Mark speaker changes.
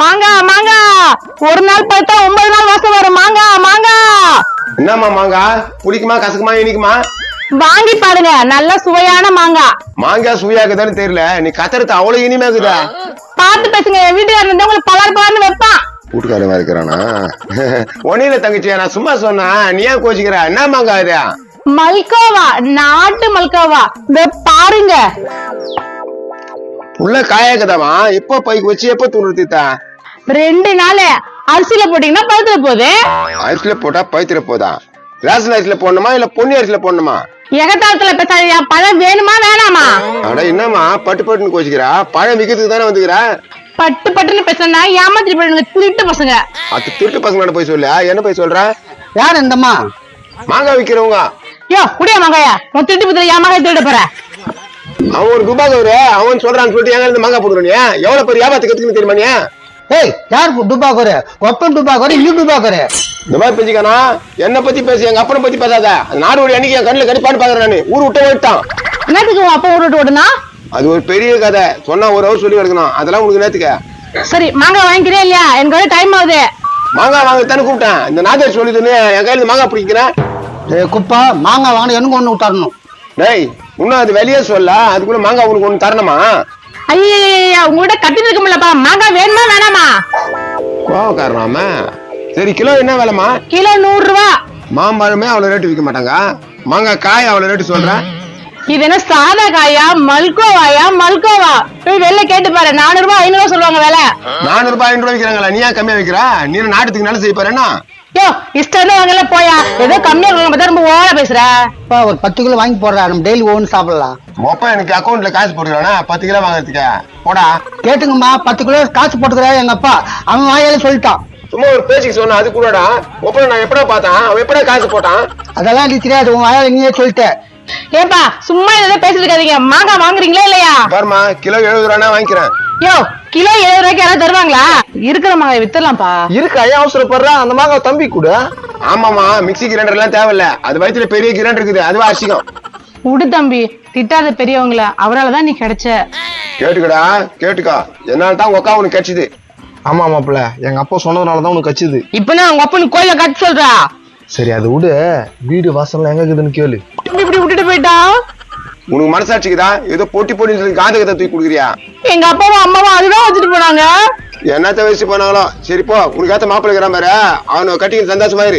Speaker 1: மாங்கா மாங்கா. ஒரு நாள் பார்த்தா ஒன்பது நாள் வாசம் வரும். மாங்கா மாங்கா.
Speaker 2: என்னம்மா மாங்கா? புளிக்குமா கசக்குமா இனிக்குமா?
Speaker 1: வாங்கி பாருங்க. நல்ல சுவையான மாங்கா.
Speaker 2: மாங்காய் சுவையாக்குதான்னு தெரியல. நீ கத்துறது அவ்வளவு இனிமையா இருக்குதா?
Speaker 1: பார்த்து பேசுங்க. என் வீட்டுக்காரர் வந்து உங்களுக்கு பலர் பலர்னு வைப்பான்.
Speaker 2: வீட்டுக்காரமா இருக்கிறானா? ஒன்னில தங்கச்சி நான் சும்மா சொன்னா நீ ஏன் கோச்சிக்கிற? என்ன மாங்கா இது?
Speaker 1: மல்கோவா. நாட்டு மல்கோவா. பாருங்க.
Speaker 2: உள்ள காயாக்குதாமா எப்போ பைக்கு வச்சு எப்போ துணுறுத்தித்தா
Speaker 1: ரெண்டு நாள். அரிசியில போட்டீங்கன்னா பழுத்துல போகுது.
Speaker 2: அரிசியில போட்டா பைத்திர போதா? ரேஷன் அரிசியில போடணுமா இல்ல பொன்னி அரிசியில போடணுமா?
Speaker 1: எகத்தாளத்துல பேசாதீங்க. பழம் வேணுமா வேணாமா?
Speaker 2: அட என்னம்மா பட்டு பட்டுன்னு கோச்சிக்கிறா? பழம் விக்கிறதுக்கு தானே வந்துக்கிறா?
Speaker 1: பட்டு பட்டுன்னு பேசுனா ஏமாத்திட்டு போயிடுங்க. திருட்டு பசங்க.
Speaker 2: அது திருட்டு பசங்களோட போய் சொல்லு என்ன போய் சொல்ற?
Speaker 3: யார் இந்தம்மா?
Speaker 2: மாங்காய் விக்கிறவங்க.
Speaker 1: யோ குடியா மாங்காயா? உன் திருட்டு பத்திர ஏன் மாங்காய் திருட போற?
Speaker 2: அவன் ஒரு துபாக் அவரு அவன் சொல்றான்னு சொல்லிட்டு எங்க இருந்து மாங்காய் போடுறோம் எவ்வளவு பெரிய வியாபாரத்துக்கு கத்துக்கணும் தெரியுமா நீ?
Speaker 3: ஏய் யார் டுபாக்கரு ஒப்பன் டுபாக்கரு இன்னும் டுபாக்கரு
Speaker 2: இந்த மாதிரி பேசிக்கானா? என்ன பத்தி பேசு எங்க அப்பனை பத்தி பேசாத. அந்த நாடு அன்னைக்கு என் கண்ணுல கடிப்பான்னு பாக்குறேன் நானு. ஊர் விட்டு ஓடிட்டான்
Speaker 1: என்னத்துக்கு உன் அப்பா ஊருட்டு ஓடுனா?
Speaker 2: அது ஒரு பெரிய கதை. சொன்னா ஒரு ஹவர் சொல்லி எடுக்கணும். அதெல்லாம் உனக்கு நேத்துக்க.
Speaker 1: சரி மாங்காய் வாங்கிக்கிறே இல்லையா? எனக்கு வந்து டைம் ஆகுது.
Speaker 2: மாங்காய் வாங்கத்தானே கூப்பிட்டேன். இந்த நாதர் சொல்லிதுன்னு என் கையில மாங்காய் பிடிக்கிறேன்
Speaker 3: குப்பா மாங்காய் வாங்கின எனக்கு ஒன்று விட்டாரணும்.
Speaker 2: டேய் இன்னும் அது வெளியே சொல்ல அதுக்குள்ள மாங்காய் உனக்கு ஒண்ணு தரணுமா?
Speaker 1: ஐயா உங்ககிட்ட கட்டிட்டு இருக்க முடியலப்பா. மாங்காய் வேணுமா வேணாமா?
Speaker 2: கோவக்காரனாம. சரி கிலோ என்ன விலைமா
Speaker 1: கிலோ நூறு ரூபா
Speaker 2: மாம்பழமே அவ்வளவு ரேட்டு விற்க மாட்டாங்க. மாங்காய் காய் அவ்வளவு ரேட்டு சொல்றேன்
Speaker 1: இது என்ன சாதா காயா மல்கோவாயா மல்கோவா? போய் வெளில கேட்டு பாரு. நானூறு ரூபாய் ஐநூறு சொல்லுவாங்க விலை.
Speaker 2: நானூறு ரூபாய் ஐநூறு ரூபாய் விற்கிறாங்களா நீ ஏன் கம்மியா விற்கிற நீ நாட்டுக்கு நல்ல செய்ய போறேன்னா?
Speaker 1: யோ இஷ்டம் வாங்கல போயா. ஏதோ கம்மியா பேசுற?
Speaker 3: அப்பா ஒரு பத்து கிலோ வாங்கி போடுறா நம்ம டெய்லி ஒன்று சாப்பிடலாம்.
Speaker 2: மொப்ப எனக்கு அக்கௌண்ட்ல காசு போட்டுக்கிறானா? பத்து கிலோ வாங்குறதுக்கு. போடா.
Speaker 3: கேட்டுங்கம்மா பத்து கிலோ காசு போட்டுக்கிறா எங்க அப்பா. அவன் வாயால சொல்லிட்டான்.
Speaker 2: சும்மா ஒரு பேச்சுக்கு சொன்ன அது கூடடா. ஒப்பனை நான் எப்படா பார்த்தேன்? அவன் எப்படா காசு போட்டான்?
Speaker 3: அதெல்லாம் நீ தெரியாது உன் வாயால நீயே சொல்லிட்ட.
Speaker 1: ஏப்பா சும்மா ஏதோ பேசிட்டு இருக்காதீங்க மாங்காய் வாங்குறீங்களா இல்லையா?
Speaker 2: பாருமா கிலோ எழுபது ரூபா வாங்கிக்கிறேன்.
Speaker 1: யோ கிலோ எழுபது ரூபாய்க்கு யாராவது தருவாங்களா? இருக்கிற மாங்காய் வித்துடலாம்ப்பா.
Speaker 2: இருக்கு ஐயா அவசரப்படுறா. அந்த மாங்காய் தம்பி கூட. ஆமாமா மிக்ஸி கிரைண்டர் எல்லாம் தேவையில்ல. அது வயித்துல பெரிய கிரைண்டர் இருக்குது அதுவா அரிசிக்கும்.
Speaker 1: விடு தம்பி திட்டாத பெரியவங்கள அவரால தான் நீ கிடைச்ச.
Speaker 2: கேட்டுக்கடா கேட்டுக்கா. என்னால தான் உங்க அக்கா உனக்கு கிடைச்சது.
Speaker 4: ஆமா மாப்பிள்ள. எங்க அப்பா சொன்னதுனால தான் உனக்கு கச்சுது
Speaker 1: இப்ப உங்க அப்பனு கோயில கட்ட சொல்றா?
Speaker 4: சரி அது விடு வீடு வாசல்ல எங்க இருக்குதுன்னு கேளு.
Speaker 1: இப்படி இப்படி விட்டுட்டு போயிட்டான்
Speaker 2: உனக்கு மனசாட்சிக்குதா? ஏதோ போட்டி போட்டி சொல்லி காது கதை தூக்கி கொடுக்குறியா?
Speaker 1: எங்க அப்பாவும் அம்மாவும் அதுதான் வச்சுட்டு போனாங்க.
Speaker 2: என்னத்த வயசு போனாங்களோ சரி போ உனக்கு ஏத்த மாப்பிள்ளை இருக்கிற மாதிரி அவனை கட்டிங்க சந்தோஷமாயிரு.